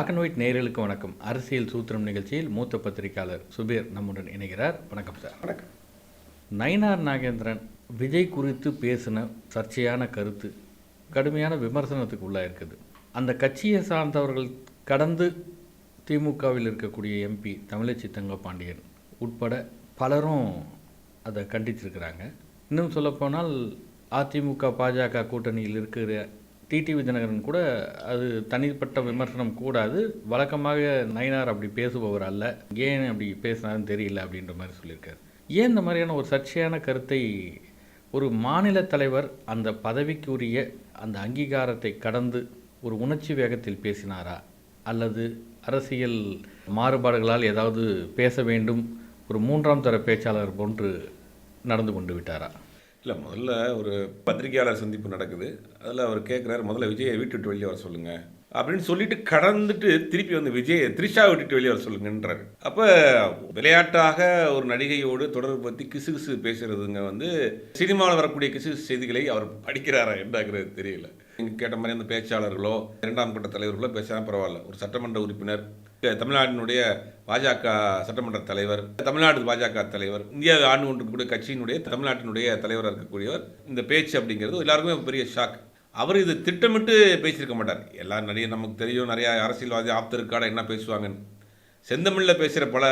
Black and white நேயர்களுக்கு வணக்கம். அரசியல் சூத்திரம் நிகழ்ச்சியில் மூத்த பத்திரிகையாளர் சுபீர் நம்முடன் இணைகிறார். வணக்கம் சார். வணக்கம். நயினார் நாகேந்திரன் விஜய் குறித்து பேசின சர்ச்சையான கருத்து கடுமையான விமர்சனத்துக்கு உள்ளாயிருக்குது அந்த கட்சியை சார்ந்தவர்கள் கடந்து திமுகவில் இருக்கக்கூடிய எம்பி தமிழச்சி தங்கப்பாண்டியன் உட்பட பலரும் அதை கண்டிச்சிருக்கிறாங்க. இன்னும் சொல்லப்போனால் அதிமுக பாஜக கூட்டணியில் இருக்கிற டிடிவி தினகரன் கூட அது தனிப்பட்ட விமர்சனம் கூடாது. வழக்கமாக நயினார் அப்படி பேசுபவர் அல்ல. ஏன் அப்படி பேசினாருன்னு தெரியல அப்படின்ற மாதிரி சொல்லியிருக்காரு. ஏன் இந்த மாதிரியான ஒரு சர்ச்சையான கருத்தை ஒரு மாநில தலைவர் அந்த பதவிக்குரிய அந்த அங்கீகாரத்தை கடந்து ஒரு உணர்ச்சி வேகத்தில் பேசினாரா? அல்லது அரசியல் மாறுபாடுகளால் ஏதாவது பேச வேண்டும் ஒரு மூன்றாம் தர பேச்சாளர் போன்று நடந்து கொண்டு விட்டாரா? இல்லை முதல்ல ஒரு பத்திரிகையாளர் சந்திப்பு நடக்குது. அதில் அவர் கேட்குறாரு முதல்ல விஜயை வீட்டு விட்டு வெளியே வர சொல்லுங்கள் அப்படின்னு சொல்லிட்டு கடந்துட்டு திருப்பி வந்து விஜய் த்ரிஷா விட்டுட்டு வெளியே வர சொல்லுங்கன்றாரு. அப்போ விளையாட்டாக ஒரு நடிகையோடு தொடர்பு பற்றி கிசு கிசு பேசுகிறதுங்க வந்து சினிமாவில் வரக்கூடிய கிசு செய்திகளை அவர் படிக்கிறாரா என்றாங்கிறது தெரியல. நீங்கள் கேட்ட மாதிரி அந்த பேச்சாளர்களோ இரண்டாம் கட்ட தலைவர்களோ பேசினா பரவாயில்ல. ஒரு சட்டமன்ற உறுப்பினர் தமிழ்நாட்டினுடைய பாஜக சட்டமன்ற தலைவர் தமிழ்நாடு பாஜக தலைவர் இந்தியாவை ஆண்டு கொண்டிருக்கக்கூடிய கட்சியினுடைய தமிழ்நாட்டினுடைய தலைவராக இருக்கக்கூடியவர் இந்த பேச்சு அப்படிங்கிறது எல்லாருக்குமே பெரிய ஷாக் அவர் இது திட்டமிட்டு பேசியிருக்க மாட்டார். எல்லாம் நிறைய நமக்கு தெரியும் நிறைய அரசியல்வாதி ஆப்தருக்காட என்ன பேசுவாங்கன்னு. செந்தமிழில் பேசுகிற பல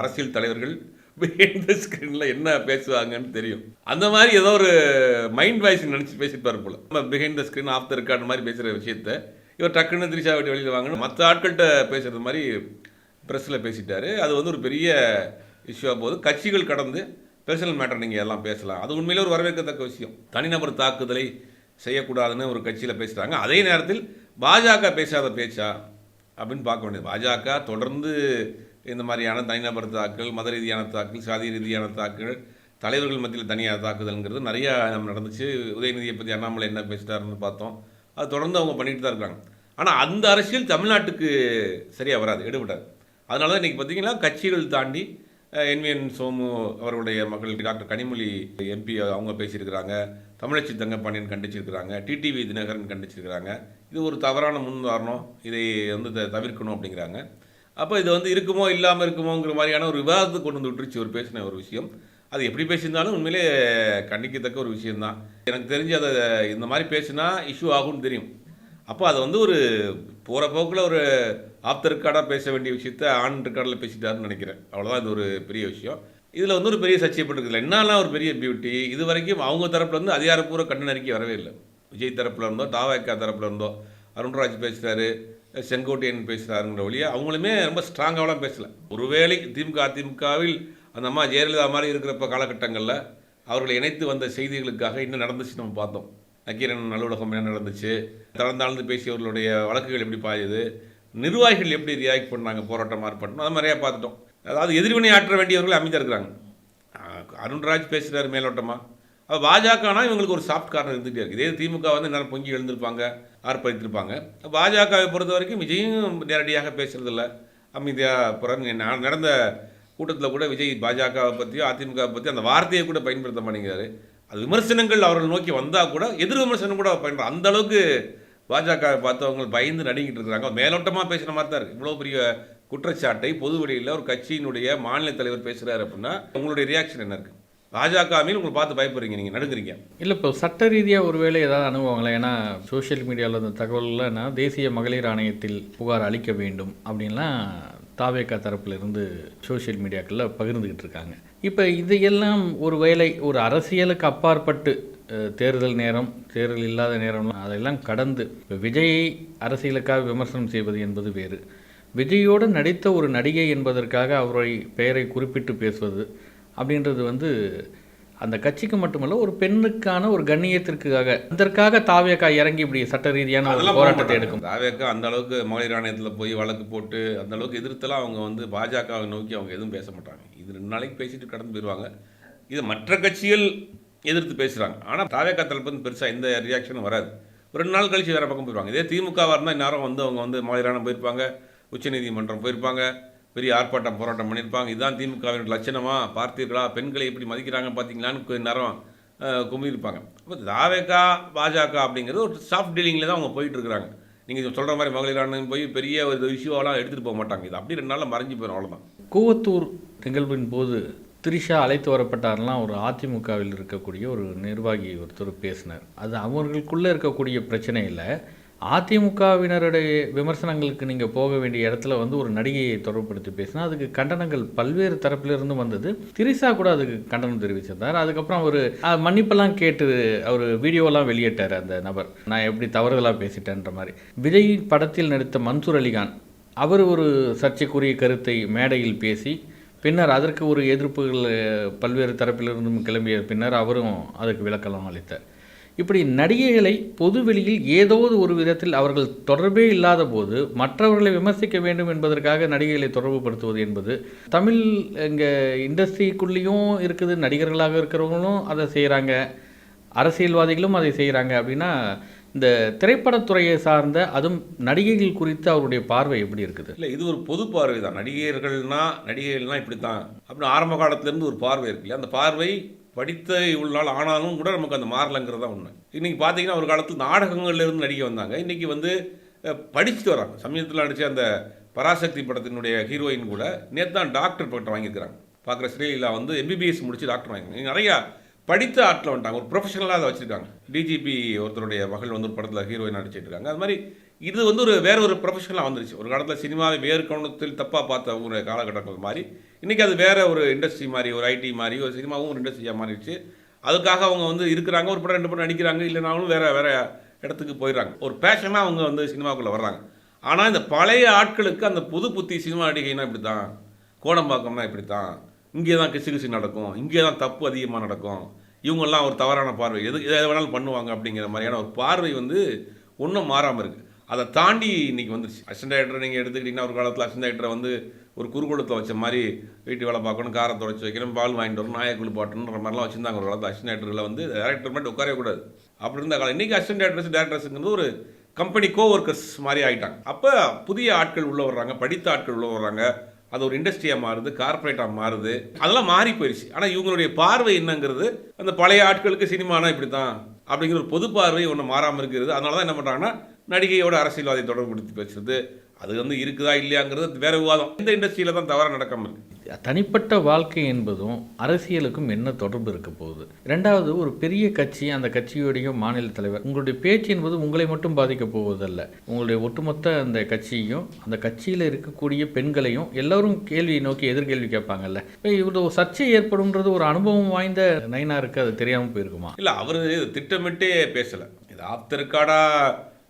அரசியல் தலைவர்கள் பிஹைண்ட் ஸ்க்ரீனில் என்ன பேசுவாங்கன்னு தெரியும். அந்த மாதிரி ஏதோ ஒரு மைண்ட் வாய்ஸ் நினச்சி பேசியிருப்பார் போல. நம்ம behind the screen of the record மாதிரி பேசுகிற விஷயத்த இவர் டக்குன்னு திரிஷா விட்டு வெளியில் வாங்கணும். மற்ற ஆட்கள்கிட்ட பேசுகிறது மாதிரி ப்ரெஸ்ஸில் பேசிட்டாரு. அது வந்து ஒரு பெரிய இஷ்யூவாக போகுது. கட்சிகள் கடந்து பர்சனல் மேட்டர் நீங்கள் எல்லாம் பேசலாம். அது உண்மையிலே ஒரு வரவேற்கத்தக்க விஷயம். தனிநபர் தாக்குதலை செய்யக்கூடாதுன்னு ஒரு கட்சியில் பேசுகிறாங்க அதே நேரத்தில் பாஜக பேசாத பேச்சா அப்படின்னு பார்க்க வேண்டியது. பாஜக தொடர்ந்து இந்த மாதிரியான தனிநபர் தாக்குதல் மத ரீதியான தாக்குதல் சாதி ரீதியான தாக்குதல் தலைவர்கள் மத்தியில் தனியாக தாக்குதல்ங்கிறது நிறையா நம்ம நடந்துச்சு. உதயநிதியை பற்றி அண்ணாமலை என்ன பேசிட்டாருன்னு பார்த்தோம். அது தொடர்ந்து அவங்க பண்ணிட்டு தான் இருக்காங்க. ஆனால் அந்த அரசியல் தமிழ்நாட்டுக்கு சரியாக வராது எடுபடாது. அதனால தான் இன்றைக்கி பார்த்தீங்கன்னா கட்சிகள் தாண்டி என்விஎன் சோமு அவர்களுடைய மகள் டாக்டர் கனிமொழி எம்பி அவங்க பேசியிருக்கிறாங்க. தமிழச்சி தங்கப்பாண்டியன் கண்டிச்சிருக்கிறாங்க. டிடிவி தினகரன் கண்டிச்சிருக்கிறாங்க. இது ஒரு தவறான முன்வாரணம் இதை வந்து த- தவிர்க்கணும் அப்படிங்கிறாங்க. அப்போ இது வந்து இருக்குமோ இல்லாமல் இருக்குமோங்கிற மாதிரியான ஒரு விவாதத்தை கொண்டு வந்து விட்டுருச்சு ஒரு பேசின ஒரு விஷயம். அது எப்படி பேசியிருந்தாலும் உண்மையிலே கண்டிக்கத்தக்க ஒரு விஷயம்தான். எனக்கு தெரிஞ்சு அதை இந்த மாதிரி பேசினா இஷ்யூ ஆகும்னு தெரியும். அப்போ அது வந்து ஒரு போகிற போக்கில் ஒரு ஆப்தர் ரெக்கார்டாக பேச வேண்டிய விஷயத்த ஆன் ரெக்கார்டில் பேசிட்டாருன்னு நினைக்கிறேன். அவ்வளோதான் இது ஒரு பெரிய விஷயம். இதில் வந்து ஒரு பெரிய சர்ச்சைப்பட்டிருக்குல்ல என்னெல்லாம் ஒரு பெரிய பியூட்டி இது வரைக்கும் அவங்க தரப்புலேருந்து அதிகாரப்பூர்வ கண்டன அறிக்கை வரவே இல்லை. விஜய் தரப்பில் இருந்தோ தாவாக்கா தரப்பில் இருந்தோ அருண்ராஜ் பேசுகிறாரு செங்கோட்டையன் பேசுகிறாருங்கிற வழியாக அவங்களுமே ரொம்ப ஸ்ட்ராங்காகலாம் பேசலை. ஒருவேளை திமுக அதிமுகவில் அந்த அம்மா ஜெயலலிதா மாதிரி இருக்கிறப்ப காலகட்டங்களில் அவர்களை இணைத்து வந்த செய்திகளுக்காக இன்னும் நடந்துச்சு நம்ம பார்த்தோம். நக்கீரன் அலுவலகம் என்ன நடந்துச்சு? தளர்ந்தாழ்ந்து பேசியவர்களுடைய வழக்குகள் எப்படி பாயுது? நிர்வாகிகள் எப்படி ரியாக்ட் பண்ணாங்க? போராட்டம் ஆர்ப்பாட்டம். அது மாதிரியா பார்த்துட்டோம். அதாவது எதிர்வினை ஆற்ற வேண்டியவர்கள் அமைதியாக இருக்கிறாங்க. அருண்ராஜ் பேசுகிறார் மேலோட்டமாக அது பாஜகனா இவங்களுக்கு ஒரு சாஃப்ட் கார்னர் இருந்துகிட்டே இருக்குது இதே திமுக வந்து நேரம் பொங்கி எழுந்திருப்பாங்க ஆர்ப்பரித்திருப்பாங்க. பாஜகவை பொறுத்த வரைக்கும் விஜயும் நேரடியாக பேசுறதில்ல. அமைதியாக புறம் நடந்த கூட்டத்தில் கூட விஜய் பாஜகவை பற்றியோ அதிமுகவை பற்றி அந்த வார்த்தையை கூட பயன்படுத்த மாட்டேங்கிறாரு. அது விமர்சனங்கள் அவர்கள் நோக்கி வந்தால் கூட எதிர் விமர்சனம் கூட பயன்படும் அந்த அளவுக்கு பாஜக பார்த்தவங்க பயந்து நடுங்கிட்டு இருக்கிறாங்க. மேலோட்டமாக பேசுகிற மாதிரி தான் இருக்குது இவ்வளோ பெரிய குற்றச்சாட்டை பொது வெளியில் ஒரு கட்சியினுடைய மாநில தலைவர் பேசுகிறாரு அப்படின்னா உங்களுடைய ரியாக்ஷன் என்ன இருக்குது பாஜக மீது உங்களை பார்த்து பயப்படுறீங்க நீங்கள் நடுங்குறீங்க. இல்லை இப்போ சட்ட ரீதியாக ஒருவேளை ஏதாவது அனுபவங்களா? ஏன்னா சோஷியல் மீடியாவில் அந்த தகவல்லாம் தேசிய மகளிர் ஆணையத்தில் புகார் அளிக்க வேண்டும் அப்படின்லாம் தாவேக்கா தரப்புல இருந்து சோஷியல் மீடியாக்களில் பகிர்ந்துக்கிட்டு இருக்காங்க. இப்போ இதையெல்லாம் ஒரு வேளை ஒரு அரசியலுக்கு அப்பாற்பட்டு தேர்தல் நேரம் தேர்தல் இல்லாத நேரம்லாம் அதெல்லாம் கடந்து இப்போ விஜயை அரசியலுக்காக விமர்சனம் செய்வது என்பது வேறு. விஜயோடு நடித்த ஒரு நடிகை என்பதற்காக அவரை பெயரை குறிப்பிட்டு பேசுவது அப்படின்றது வந்து அந்த கட்சிக்கு மட்டுமல்ல ஒரு பெண்ணுக்கான ஒரு கண்ணியத்திற்காக அதற்காக தாவியக்கா இறங்கி இப்படி சட்ட ரீதியான ஒரு போராட்டத்தை எடுக்கும். தாவேக்கா அந்த அளவுக்கு மகளிர் ஆணையத்தில் போய் வழக்கு போட்டு அந்த அளவுக்கு எதிர்த்தெல்லாம் அவங்க வந்து பாஜகவை நோக்கி அவங்க எதுவும் பேச மாட்டாங்க. இது ரெண்டு நாளைக்கு பேசிட்டு கடந்து போயிடுவாங்க இது மற்ற கட்சிகள் எதிர்த்து பேசுகிறாங்க ஆனால் தாவேக்கா தரப்பு பெருசாக எந்த ரியாக்ஷனும் வராது. ரெண்டு நாள் கழிச்சு வேறு பக்கம் போயிடுவாங்க இதே திமுகவாக இருந்தால் இந்நேரம் வந்து அவங்க வந்து மகளிர் ஆணையம் போயிருப்பாங்க உச்சநீதிமன்றம் போயிருப்பாங்க. பெரிய ஆர்ப்பாட்டம் போராட்டம் பண்ணியிருப்பாங்க. இதுதான் திமுகவின் லட்சணமா பார்த்தீர்களா? பெண்களை எப்படி மதிக்கிறாங்க பார்த்தீங்களான்னு நேரம் அஹ், இப்போ தாவேக்கா பாஜக அப்படிங்கிறது ஒரு சாஃப்ட் டீலிங்கில் தான் அவங்க போயிட்டுருக்குறாங்க. நீங்கள் சொல்கிற மாதிரி மகளிரான போய் பெரிய ஒரு இஷ்யூவெல்லாம் எடுத்துகிட்டு போக மாட்டாங்க. இது அப்படி ரெண்டு நாளில் மறைஞ்சு போயிடும் அவ்வளோதான் கூவத்தூர் நிகழ்வின் போது திரிஷா அழைத்து வரப்பட்டார்லாம் ஒரு அதிமுகவில் இருக்கக்கூடிய ஒரு நிர்வாகி ஒருத்தர் பேசினார். அது அவர்களுக்குள்ளே இருக்கக்கூடிய பிரச்சனை இல்லை. அதிமுகவினருடைய விமர்சனங்களுக்கு நீங்கள் போக வேண்டிய இடத்துல வந்து ஒரு நடிகையை தொடர்புபடுத்தி பேசினா அதுக்கு கண்டனங்கள் பல்வேறு தரப்பிலிருந்து வந்தது. திரிசா கூட அதுக்கு கண்டனம் தெரிவிச்சிருந்தார். அதுக்கப்புறம் அவர் மன்னிப்பெல்லாம் கேட்டு அவர் வீடியோலாம் வெளியிட்டார் அந்த நபர். நான் எப்படி தவறுதலாக பேசிட்டேன்ற மாதிரி. விஜய் படத்தில் நடித்த மன்சூர் அலிகான் அவர் ஒரு சர்ச்சைக்குரிய கருத்தை மேடையில் பேசி பின்னர் அதற்கு ஒரு எதிர்ப்புகள் பல்வேறு தரப்பிலிருந்தும் கிளம்பிய பின்னர் அவரும் அதுக்கு விளக்கலாம் அளித்தார். இப்படி நடிகைகளை பொதுவெளியில் ஏதோ ஒரு விதத்தில் அவர்கள் தொடர்பே இல்லாத போது மற்றவர்களை விமர்சிக்க வேண்டும் என்பதற்காக நடிகைகளை தொடர்புபடுத்துவது என்பது தமிழ் இங்கே இண்டஸ்ட்ரிக்குள்ளேயும் இருக்குது நடிகர்களாக இருக்கிறவங்களும் அதை செய்கிறாங்க அரசியல்வாதிகளும் அதை செய்கிறாங்க அப்படின்னா இந்த திரைப்படத்துறையை சார்ந்த அதுவும் நடிகைகள் குறித்து அவருடைய பார்வை எப்படி இருக்குது? இல்லை இது ஒரு பொது பார்வை தான் நடிகர்கள்னா நடிகைகள்னா இப்படி தான் அப்படின்னு ஆரம்ப காலத்துலேருந்து ஒரு பார்வை இருக்கு இல்லையா? அந்த பார்வை படித்த இவ்வளோ நாள் ஆனாலும் கூட நமக்கு அந்த மாறலைங்கிறது தான் ஒன்று இன்றைக்கி பார்த்தீங்கன்னா ஒரு காலத்தில் நாடகங்கள்லேருந்து நடிக்க வந்தாங்க. இன்றைக்கி வந்து படிச்சுட்டு வராங்க. சமீபத்தில் நடித்த அந்த பராசக்தி படத்தினுடைய ஹீரோயின் கூட நேற்று தான் டாக்டர் பட்டம் வாங்கியிருக்கிறாங்க. பார்க்குற ஸ்ரீலீலா வந்து எம்பிபிஎஸ் முடித்து டாக்டர் வாங்கி நிறையா படித்த ஆட்டில் வந்துட்டாங்க. ஒரு ப்ரொஃபஷனலாக அதை வச்சுருக்காங்க. டிஜிபி ஒருத்தருடைய மகள் வந்து ஒரு படத்தில் ஹீரோயின் நடிச்சிட்டு இருக்காங்க. அது மாதிரி இது வந்து ஒரு வேற ஒரு ப்ரொஃபஷனலாக வந்துருச்சு. ஒரு காலத்தில் சினிமாவை வேறு கோணத்தில் தப்பாக பார்த்த ஒரு காலகட்டங்கள் மாதிரி இன்றைக்கி அது வேறு ஒரு இண்டஸ்ட்ரி மாதிரி ஒரு ஐடி மாதிரி ஒரு சினிமாவும் ஒரு இண்டஸ்ட்ரியாக மாறிடுச்சு. அதுக்காக அவங்க வந்து இருக்கிறாங்க ஒரு படம் ரெண்டு படம் நடிக்கிறாங்க இல்லைனாலும் வேறு வேறு இடத்துக்கு போயிடுறாங்க. ஒரு பேஷனாக அவங்க வந்து சினிமாவுக்குள்ளே வர்றாங்க. ஆனால் இந்த பழைய ஆட்களுக்கு அந்த புது புத்தி சினிமா நடிகைனா இப்படி தான் கோடம்பாக்கம்னா இப்படி தான் இங்கே தான் கிசு கிசு நடக்கும். இங்கே தான் தப்பு அதிகமாக நடக்கும். இவங்கெல்லாம் ஒரு தவறான பார்வை. எது எதை வேணாலும் பண்ணுவாங்க அப்படிங்கிற மாதிரியான ஒரு பார்வை வந்து ஒன்றும் மாறாமல் இருக்குது அதை தாண்டி இன்றைக்கி வந்துருச்சு. அசிஸ்டன்ட் டைரக்டர் நீங்கள் எடுத்துக்கிட்டிங்கன்னா ஒரு காலத்தில் அசிஸ்டன்ட் டைரக்டரை வந்து ஒரு குறுகுளத்தில் வச்ச மாதிரி வீட்டு வேலை பார்க்கணும் காரை துடைச்சி வைக்கணும் பால் வாங்கிட்டு வரணும் நாயை குளிப்பாட்டணுன்ற மாதிரிலாம் வச்சுருந்தாங்க ஒரு காலத்தில் அசிஸ்டன்ட் டைரக்டரில் வந்து. டேரக்டர் மட்டும் உட்காரவே கூடாது. அப்படி இருந்த காலம். இன்றைக்கி அசிஸ்டன்ட் டேரக்டர்ஸ் டேரக்டர்ஸுங்கிறது ஒரு கம்பெனி கோ ஒர்க்கர்ஸ் மாதிரி ஆகிட்டாங்க அப்போ புதிய ஆட்கள் உள்ளே வர்றாங்க படித்த ஆட்கள் உள்ளே வர்றாங்க. அது ஒரு இண்டஸ்ட்ரியாக மாறுது கார்ப்பரேட்டாக மாறுது. அதெல்லாம் மாறி போயிடுச்சு ஆனால் இவங்களுடைய பார்வை என்னங்கிறது அந்த பழைய ஆட்களுக்கு சினிமானா இப்படி தான் அப்படிங்கிற ஒரு பொது பார்வை ஒன்று மாறாமல் இருக்கிறது. அதனால தான் என்ன பண்ணுறாங்கன்னா நடிகையோட அரசியல்வாதி தொடர்புபடுத்தி பேசுறது அது வந்து இருக்குதா இல்லையாங்கிறது வேற விவாதம். இந்த இண்டஸ்ட்ரியில தான் தவறாக நடக்காமல் தனிப்பட்ட வாழ்க்கை என்பதும் அரசியலுக்கும் என்ன தொடர்பு இருக்க போகுது? ரெண்டாவது ஒரு பெரிய கட்சி அந்த கட்சியுடைய மாநில தலைவர் உங்களுடைய பேச்சு என்பது உங்களை மட்டும் பாதிக்க போவதல்ல. உங்களுடைய ஒட்டுமொத்த அந்த கட்சியையும் அந்த கட்சியில் இருக்கக்கூடிய பெண்களையும் எல்லாரும் கேள்வி நோக்கி எதிர்கேள்வி கேட்பாங்கல்ல. இப்போ இவ்வளோ சர்ச்சை ஏற்படும்ன்றது ஒரு அனுபவம் வாய்ந்த நைனாருக்கு அது தெரியாமல் போயிருக்குமா? இல்லை அவர் திட்டமிட்டே பேசலை. இது ஆப்தருக்காடா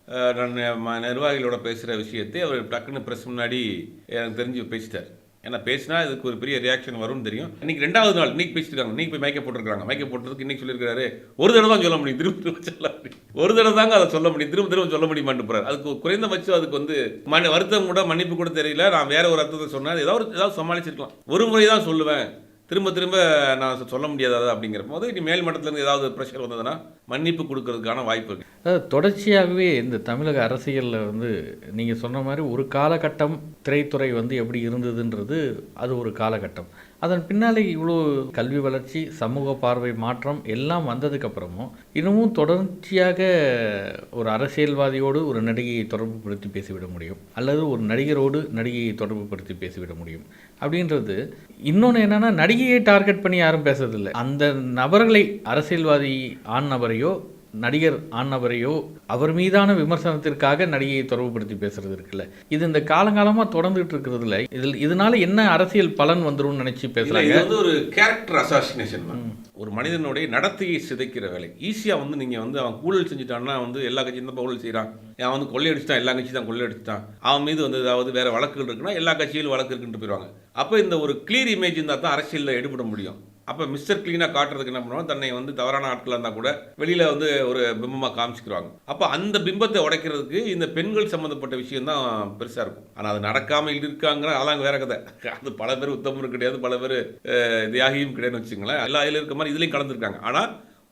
நான் நிர்வாகிகளோட பேசுகிற விஷயத்தை அவர் டக்குன்னு ப்ரெஸ் முன்னாடி எனக்கு தெரிஞ்சு பேசிட்டார். ஏன்னா பேசினா இதுக்கு ஒரு பெரிய ரியாக்ஷன் வரும்னு தெரியும். இன்னைக்கு ரெண்டாவது நாள் இன்னைக்கு பேசிட்டுருக்காங்க. இன்னைக்கு போய் மயக்க போட்டிருக்காங்க மயக்க போட்டதுக்கு இன்னைக்கு சொல்லியிருக்காரு ஒரு தடவை தான் சொல்ல முடியும். திரும்ப திரும்ப சொல்ல முடியும். ஒரு தடவை தாங்க அதை சொல்ல முடியும். திரும்ப திரும்ப சொல்ல முடியுமான்னு போறாரு. அதுக்கு குறைந்தபட்சம் அதுக்கு வந்து மன் வருத்தம் கூட மன்னிப்பு கூட தெரியல. நான் வேற ஒரு அர்த்தத்தை சொன்னேன். ஏதாவது ஒரு- ஏதாவது சமாளிச்சிருக்கலாம். ஒரு முறை தான் சொல்லுவேன். திரும்ப திரும்ப நான் சொல்ல முடியாதது அப்படிங்கிற போது இனி மேல் மட்டத்துலேருந்து ஏதாவது ப்ரெஷர் வந்ததுன்னா மன்னிப்பு கொடுக்கறதுக்கான வாய்ப்பு இருக்குது அதாவது தொடர்ச்சியாகவே இந்த தமிழக அரசியலில் வந்து நீங்கள் சொன்ன மாதிரி ஒரு காலகட்டம் திரைத்துறை வந்து எப்படி இருந்ததுன்றது அது ஒரு காலகட்டம். அதன் பின்னாலே இவ்வளோ கல்வி வளர்ச்சி சமூக பார்வை மாற்றம் எல்லாம் வந்ததுக்கப்புறமும் இன்னமும் தொடர்ச்சியாக ஒரு அரசியல்வாதியோடு ஒரு நடிகையை தொடர்புபடுத்தி பேசிவிட முடியும். அல்லது ஒரு நடிகரோடு நடிகையை தொடர்புபடுத்தி பேசிவிட முடியும். அப்படின்றது இன்னொன்று என்னென்னா நடிகையை டார்கெட் பண்ணி யாரும் பேசுறதில்லை. அந்த நபர்களை அரசியல்வாதி ஆண் நபரையோ நடிகர் ஆண் நபரையோ அவர் மீதான விமர்சனத்திற்காக நடிகையை தொடர்புபடுத்தி பேசுறது இருக்குல்ல. இது இந்த காலங்காலமா தொடர்ந்துட்டு இருக்கிறதுல இதில் இதனால என்ன அரசியல் பலன் வந்துரும்னு நினைச்சு பேசுறாங்க? இது வந்து ஒரு கேரக்டர் அசாசினேஷன் ஒரு மனிதனுடைய நடத்தையை சிதைக்கிற வேலை. ஈஸியாக வந்து நீங்கள் வந்து அவன் ஊழல் செஞ்சுட்டான்னா வந்து எல்லா கட்சியும் தான் ஊழல் செய்கிறான் அவன் வந்து கொள்ளையடிச்சிட்டான் எல்லா கட்சியும் தான் கொள்ளையடிச்சிட்டான் அவன் மீது வந்து ஏதாவது வேற வழக்குகள் இருக்குன்னா எல்லா கட்சியிலும் வழக்கு இருக்குன்ட்டு போயிடுவாங்க. அப்போ இந்த ஒரு கிளியர் இமேஜ் இருந்தால் தான் அரசியலில் எடுபட முடியும். அப்போ மிஸ்டர் க்ளீனாக காட்டுறதுக்கு என்ன பண்ணுவாங்க? தன்னை வந்து தவறான ஆட்களாக இருந்தால் கூட வெளியில் வந்து ஒரு பிம்பமாக காமிச்சிக்கிறாங்க அப்போ அந்த பிம்பத்தை உடைக்கிறதுக்கு இந்த பெண்கள் சம்மந்தப்பட்ட விஷயம் தான் பெருசாக இருக்கும். ஆனால் அது நடக்காமல் இருக்காங்கிற அதெல்லாம் வேற கதை. அது பல பேர் உத்தமரும் கிடையாது பல பேர் தியாகியும் கிடையாதுன்னு வச்சுங்களேன் எல்லா இதில் இருக்க மாதிரி இதுலேயும் கலந்துருக்காங்க. ஆனால்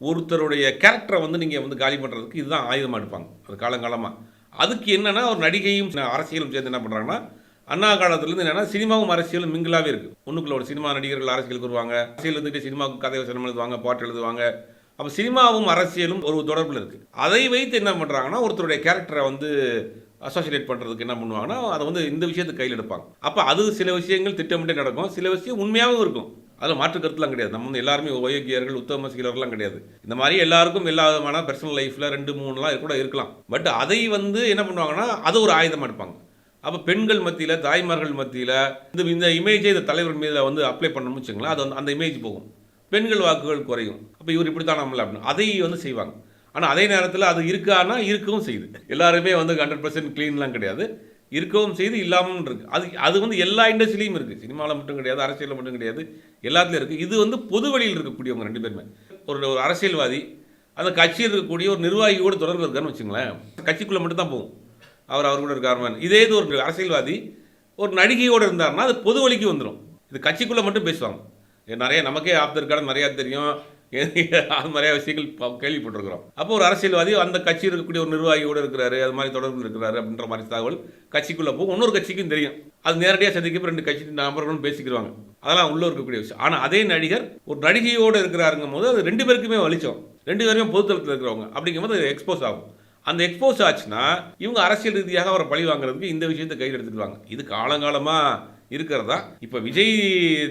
ஒருத்தருடைய கேரக்டரை வந்து நீங்கள் வந்து காலி பண்ணுறதுக்கு இதுதான் ஆயுதமாக எடுப்பாங்க. அது காலங்காலமாக அதுக்கு என்னென்னா ஒரு நடிகையும் அரசியலும் சேர்ந்து என்ன பண்ணுறாங்கன்னா அண்ணா காலத்துலேருந்து என்னன்னா சினிமாவும் அரசியலும் மிங்கிலாகவே இருக்கு. ஒன்றுக்குள்ள ஒரு சினிமா நடிகர்கள் அரசியலுக்கு வருவாங்க அரசியல் இருந்துட்டு சினிமாவுக்கு கதை வசனம் எழுதுவாங்க பாட்டு எழுதுவாங்க. அப்போ சினிமாவும் அரசியலும் ஒரு தொடர்பில் இருக்குது அதை வைத்து என்ன பண்ணுறாங்கன்னா ஒருத்தருடைய கேரக்டரை வந்து அசோசியேட் பண்ணுறதுக்கு என்ன பண்ணுவாங்கன்னா அதை வந்து இந்த விஷயத்தை கையில் எடுப்பாங்க. அப்போ அது சில விஷயங்கள் திட்டமிட்டே நடக்கும். சில விஷயம் உண்மையாகவும் இருக்கும். அதில் மாற்று கருத்துலாம் கிடையாது. நம்ம வந்து எல்லாருமே ஓயோக்கியர்கள் உத்தம சீலர்கள்லாம் கிடையாது. இந்த மாதிரி எல்லாருக்கும் எல்லா விதமான பர்சனல் லைஃப்பில் ரெண்டு மூணுலாம் கூட இருக்கலாம். பட் அதை வந்து என்ன பண்ணுவாங்கன்னா அது ஒரு ஆயுதமாக எடுப்பாங்க. அப்போ பெண்கள் மத்தியில் தாய்மார்கள் மத்தியில் இந்த இந்த இமேஜை இந்த தலைவர் மீது வந்து அப்ளை பண்ணணும்னு வச்சுங்களேன் அது வந்து அந்த இமேஜ் போகும். பெண்கள் வாக்குகள் குறையும். அப்போ இவர் இப்படி தான் நம்மள அப்படின்னு. அதை வந்து செய்வாங்க. ஆனால் அதே நேரத்தில் அது இருக்கானா? இருக்கவும் செய்யுது. எல்லாருமே வந்து ஹண்ட்ரட் பர்சன்ட் க்ளீன்லாம் கிடையாது. இருக்கவும் செய்து இல்லாமல் இருக்குது அது அது வந்து எல்லா இண்டஸ்ட்ரியிலையும் இருக்குது சினிமாவில் மட்டும் கிடையாது அரசியலில் மட்டும் கிடையாது. எல்லாத்துலேயும் இருக்குது இது வந்து பொது வழியில் இருக்கக்கூடியவங்க ரெண்டு பேருமே. ஒரு ஒரு அரசியல்வாதி அந்த கட்சியில் இருக்கக்கூடிய ஒரு நிர்வாகியோடு தொடர்பு இருக்கான்னு வச்சுங்களேன் கட்சிக்குள்ளே மட்டும் தான் போகும். அவர் அவர் கூட இருக்கார் இதே இது ஒரு அரசியல்வாதி ஒரு நடிகையோடு இருந்தாருன்னா அது பொது வழிக்கு வந்துடும் இது கட்சிக்குள்ளே மட்டும் பேசுவாங்க. நிறைய நமக்கே ஆப்தர் நிறையா தெரியும். அது நிறையா விஷயங்கள் கேள்விப்பட்டிருக்கிறோம். அப்போ ஒரு அரசியல்வாதி அந்த கட்சி இருக்கக்கூடிய ஒரு நிர்வாகியோடு இருக்கிறாரு அது மாதிரி தொடர்பு இருக்கிறாரு அப்படின்ற மாதிரி தகவல் கட்சிக்குள்ளே போகும். இன்னொரு கட்சிக்கும் தெரியும். அது நேரடியாக சந்திக்க ரெண்டு கட்சி நபர்களும் பேசிக்கிடுவாங்க அதெல்லாம் உள்ளே இருக்கக்கூடிய விஷயம். ஆனால் அதே நடிகர் ஒரு நடிகையோடு இருக்கிறாருங்கும் போது அது ரெண்டு பேருக்குமே வலிச்சோம். ரெண்டு பேருமே பொதுத்தளத்தில் இருக்கிறவங்க. அப்படிங்கும்போது அது எக்ஸ்போஸ் ஆகும். அந்த எக்ஸ்போஸ் ஆச்சுன்னா இவங்க அரசியல் ரீதியாக அவரை பழி வாங்குறதுக்கு இந்த விஷயத்தை கையில் எடுத்துக்குவாங்க இது காலங்காலமாக இருக்கிறதா? இப்போ விஜய்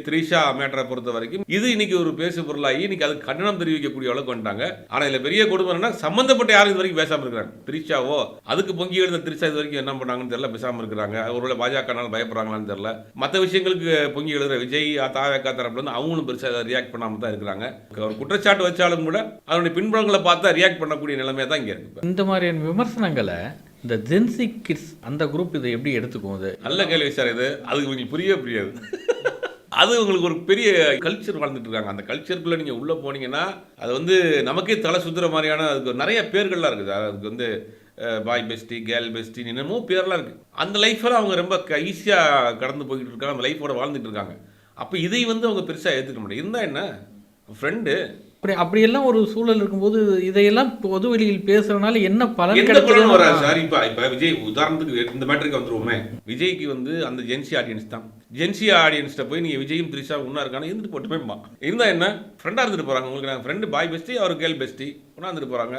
த்ரிஷா மேட்டரை பொறுத்த வரைக்கும் இது இன்னைக்கு ஒரு பேசு பொருளாகி இன்னைக்கு அது கண்டனம் தெரிவிக்கக்கூடிய அளவுக்கு வந்துட்டாங்க. ஆனால் இதில் பெரிய கொடுமை என்னன்னா சம்மந்தப்பட்ட யாரும் இது வரைக்கும் பேசாமல் இருக்கிறாங்க. த்ரிஷாவோ அதுக்கு பொங்கி எழுந்த த்ரிஷா இது வரைக்கும் என்ன பண்ணாங்கன்னு தெரியல பேசாமல் இருக்கிறாங்க. ஒருவேளை பாஜகனால பயப்படுறாங்களான்னு தெரியல. மற்ற விஷயங்களுக்கு பொங்கி எழுதுற விஜய் தாவேக்கா தரப்புல இருந்து அவங்களும் பெருசாக ரியாக்ட் பண்ணாமல் தான் இருக்கிறாங்க. ஒரு குற்றச்சாட்டு வச்சாலும் கூட அதனுடைய பின்புலங்களை பார்த்தா ரியாக்ட் பண்ணக்கூடிய நிலைமை தான் இங்கே இருக்கு. இந்த மாதிரியான விமர்சனங்களை இந்த ஜென்சி கிட்ஸ் அந்த குரூப் இதை எப்படி எடுத்துக்கும் அது? நல்ல கேள்வி சார் இது. அது உங்களுக்கு புரியவே புரியாது. அது உங்களுக்கு ஒரு பெரிய கல்ச்சர் வாழ்ந்துட்டு இருக்காங்க. அந்த கல்ச்சருக்குள்ள நீங்க உள்ள போனீங்கன்னா அது வந்து நமக்கே தலை சுத்துற மாதிரியான அதுக்கு நிறைய பேர்கள்லாம் இருக்குது. அதுக்கு வந்து பாய் பெஸ்டி கேர்ள் பெஸ்டி என்னமோ பேர்லாம் இருக்கு. அந்த லைஃப்பெல்லாம் அவங்க ரொம்ப ஈஸியாக கடந்து போய்கிட்டு இருக்காங்க. அந்த லைஃபோட வாழ்ந்துட்டு இருக்காங்க. அப்போ இதை வந்து அவங்க பெருசாக ஏற்றுக்க முடியாது இருந்தால் என்ன? ஃப்ரெண்டு அப்படி அப்படியெல்லாம் ஒரு சூழல் இருக்கும்போது இதையெல்லாம் பொது வெளியில் பேசுறதுனால என்ன பலன் பலனும் வராது சார். இப்போ இப்போ விஜய் உதாரணத்துக்கு இந்த மேட்டருக்கு வந்துருவோமே. விஜய்க்கு வந்து அந்த ஜென்சி ஆடியன்ஸ் தான். ஜென்சி ஆடியன்ஸ்ட்ட போய் நீங்கள் விஜயும் த்ரிஷா ஒன்றா இருக்கானு இருந்துட்டு போட்டுமேம்மா இருந்தால் என்ன? ஃப்ரெண்டாக இருந்துட்டு போகிறாங்க உங்களுக்கு நான் ஃப்ரெண்டு பாய் பெஸ்டி அவர் கேர்ள் பெஸ்டி ஒன்றா இருந்துட்டு போகிறாங்க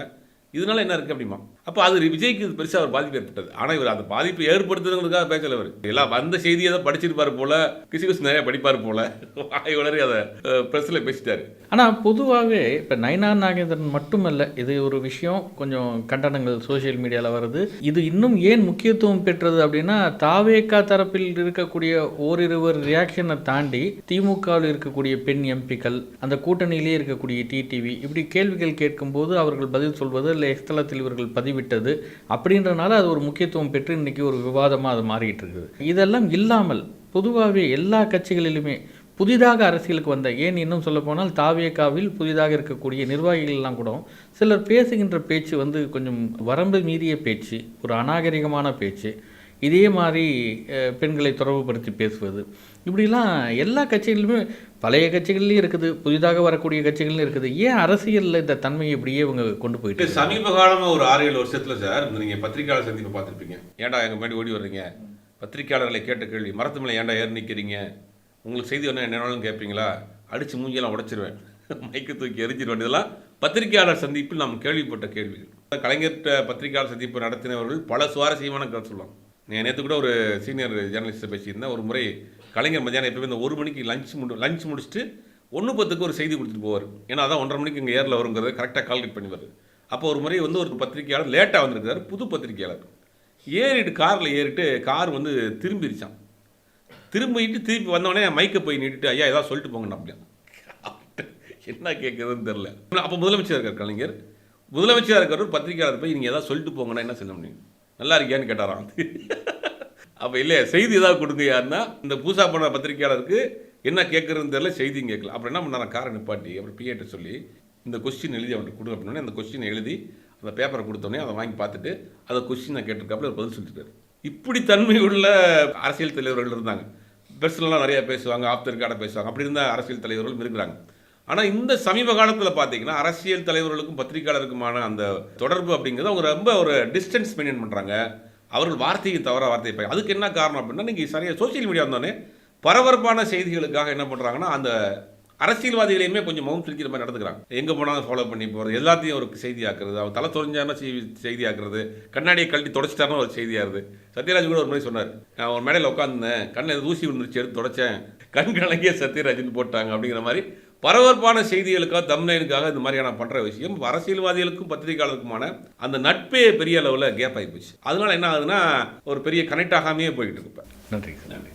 இதனால என்ன இருக்குது அப்படிமா? அப்போ அது விஜய்க்கு இது பெருசாக ஒரு பாதிப்பு ஏற்பட்டது. ஆனால் இவர் அந்த பாதிப்பு ஏற்படுத்துறதுக்காக பேசல அவர் எல்லாம் வந்த செய்தியை தான் படிச்சிருப்பார் போல கிசு கிசு நிறைய படிப்பார் போல. வாய் வளரி அதை ப்ரெஸ்ஸில் பேசிட்டாரு. ஆனால் பொதுவாகவே இப்போ நயனார் நாகேந்திரன் மட்டுமல்ல இது ஒரு விஷயம் கொஞ்சம் கண்டனங்கள் சோஷியல் மீடியாவில் வருது. இது இன்னும் ஏன் முக்கியத்துவம் பெற்றது அப்படின்னா தாவேக்கா தரப்பில் இருக்கக்கூடிய ஓரிருவர் ரியாக்ஷனை தாண்டி திமுகவில் இருக்கக்கூடிய பெண் எம்பிக்கள் அந்த கூட்டணியிலே இருக்கக்கூடிய டிடிவி இப்படி கேள்விகள் கேட்கும்போது அவர்கள் பதில் சொல்வது இல்லை எக்ஸ்தலத்தில் இவர்கள் பதிவிட்டது அப்படின்றனால அது ஒரு முக்கியத்துவம் பெற்று இன்னைக்கு ஒரு விவாதமாக அது மாறிட்டு இருக்குது. இதெல்லாம் இல்லாமல் பொதுவாகவே எல்லா கட்சிகளிலுமே புதிதாக அரசியலுக்கு வந்த ஏன் இன்னும் சொல்ல போனால் தாவியக்காவில் புதிதாக இருக்கக்கூடிய நிர்வாகிகள் எல்லாம் கூட சிலர் பேசுகின்ற பேச்சு வந்து கொஞ்சம் வரம்பு மீறிய பேச்சு ஒரு அநாகரிகமான பேச்சு. இதே மாதிரி பெண்களை தொடர்புபடுத்தி பேசுவது. இப்படிலாம் எல்லா கட்சிகளிலுமே பழைய கட்சிகள்லையும் இருக்குது புதிதாக வரக்கூடிய கட்சிகள்லையும் இருக்குது. ஏன் அரசியலில் இந்த தன்மையை இப்படியே இவங்க கொண்டு போயிட்டு சமீப காலமா ஒரு ஆறு ஏழு வருஷத்துல சார் இந்த நீங்க பத்திரிக்கையாளர் சந்திப்பு பார்த்துருப்பீங்க. ஏன்டா எங்க முன்னாடி ஓடி வர்றீங்க? பத்திரிக்கையாளர்களை கேட்ட கேள்வி மரத்து மேலே ஏன்டா ஏறி நிற்கிறீங்க உங்களுக்கு செய்தி என்ன என்னன்னு கேட்பீங்களா? அடிச்சு மூஞ்சியெல்லாம் உடைச்சிருவேன். மைக்கு தூக்கி எரிஞ்சிருவேன் இதெல்லாம் பத்திரிக்கையாளர் சந்திப்பில் நாம் கேள்விப்பட்ட கேள்விகள். கலைஞர்கிட்ட பத்திரிக்கையாளர் சந்திப்பு நடத்தினவர்கள் பல சுவாரஸ்யமான கருத்து நான் நேற்று கூட ஒரு சீனியர் ஜேர்னலிஸ்ட்டை பேசியிருந்தேன். ஒரு முறை கலைஞர் மத்தியானம் எப்பவுமே இந்த ஒரு மணிக்கு லஞ்ச் முடி லஞ்ச் முடிச்சுட்டு ஒன்று பத்துக்கு ஒரு செய்தி கொடுத்துட்டு போவார். ஏன்னா அதான் ஒன்றரை மணிக்கு இங்கே ஏரில் வருங்கிறத கரெக்டாக கால்குலேட் பண்ணி வருது அப்போ ஒரு முறை வந்து ஒரு பத்திரிகையாளர் லேட்டாக வந்திருக்காரு புது பத்திரிக்கையாளர் ஏறிட்டு காரில் ஏறிட்டு கார் வந்து திரும்பிருச்சான் திரும்பிட்டு திருப்பி வந்தவொடனே மைக்கை போய் நீட்டிட்டு ஐயா ஏதாவது சொல்லிட்டு போங்கண்ணா அப்படியா என்ன கேட்குறதுன்னு தெரில அப்போ முதலமைச்சர் இருக்கார் கலைஞர். முதலமைச்சராக இருக்கிறவர் பத்திரிக்கையாளர் போய் நீங்கள் ஏதாவது சொல்லிட்டு போங்கன்னா என்ன சொல்ல முடியும்? நல்லா இருக்கியான்னு கேட்டாராம். அப்போ இல்லை செய்தி ஏதாவது கொடுங்க யாருன்னா இந்த பூசா பண்ண பத்திரிக்கையாளருக்கு என்ன கேட்குறதுன்னு தெரியல செய்தியும் கேட்கல அப்புறம் என்ன பண்ணாரா காரை நிப்பாட்டி அப்புறம் பிஏட்ட சொல்லி இந்த கொஸ்டின் எழுதி அவன்கிட்ட கொடுங்க அப்படின்னே அந்த கொஸ்டின் எழுதி அந்த பேப்பரை கொடுத்தோடனே அதை வாங்கி பார்த்துட்டு அதை கொஸ்டினை கேட்டிருக்காப்புல பதில் சொல்லிட்டாரு. இப்படி தன்மை உள்ள அரசியல் தலைவர்கள் இருந்தாங்க. பெர்சனலாக நிறையா பேசுவாங்க ஆப்தர்காட பேசுவாங்க. அப்படி இருந்தால் அரசியல் தலைவர்களும் இருக்கிறாங்க. ஆனால் இந்த சமீப காலத்தில் பார்த்தீங்கன்னா அரசியல் தலைவர்களுக்கும் பத்திரிகையாளருக்குமான அந்த தொடர்பு அப்படிங்கிறது அவங்க ரொம்ப ஒரு டிஸ்டன்ஸ் மெயின்டைன் பண்ணுறாங்க அவர்கள் வார்த்தையை தவற வார்த்தையை பய- அதுக்கு என்ன காரணம் அப்படின்னா நீங்கள் சரியாக சோஷியல் மீடியா வந்தோடனே பரபரப்பான செய்திகளுக்காக என்ன பண்ணுறாங்கன்னா அந்த அரசியல்வாதிகளையுமே கொஞ்சம் மவுண்ட் பிரிக்கிற மாதிரி நடந்துக்கிறாங்க. எங்கே போனாலும் ஃபாலோ பண்ணி போகிறது எல்லாத்தையும் ஒரு செய்தியாக்குறது அவர் தலை தொலைஞ்சாருன்னா செய்தி செய்தியாக்குறது கண்ணாடியை கழட்டி தொடச்சிட்டாருன்னு ஒரு செய்தியாகுது. சத்யராஜ் கூட ஒரு மாதிரி சொன்னார் நான் ஒரு மேடையில் உட்காந்துருந்தேன் கண்ணில் தூசி விழுந்துருச்சு எடுத்து தொடச்சேன் கண் கலங்கிய சத்யராஜ்னு போட்டாங்க அப்படிங்கிற மாதிரி பரபரப்பான செய்திகளுக்காக தம்னைனுக்காக இந்த மாதிரி நான் பண்ணுற விஷயம் அரசியல்வாதிகளுக்கும் பத்திரிகையாளருக்குமான அந்த நட்பே பெரிய அளவில் கேப் ஆகி போச்சு. அதனால என்ன ஆகுதுன்னா ஒரு பெரிய கனெக்ட் ஆகாமையே போயிட்டு இருக்கு இப்ப. நன்றி. நன்றி.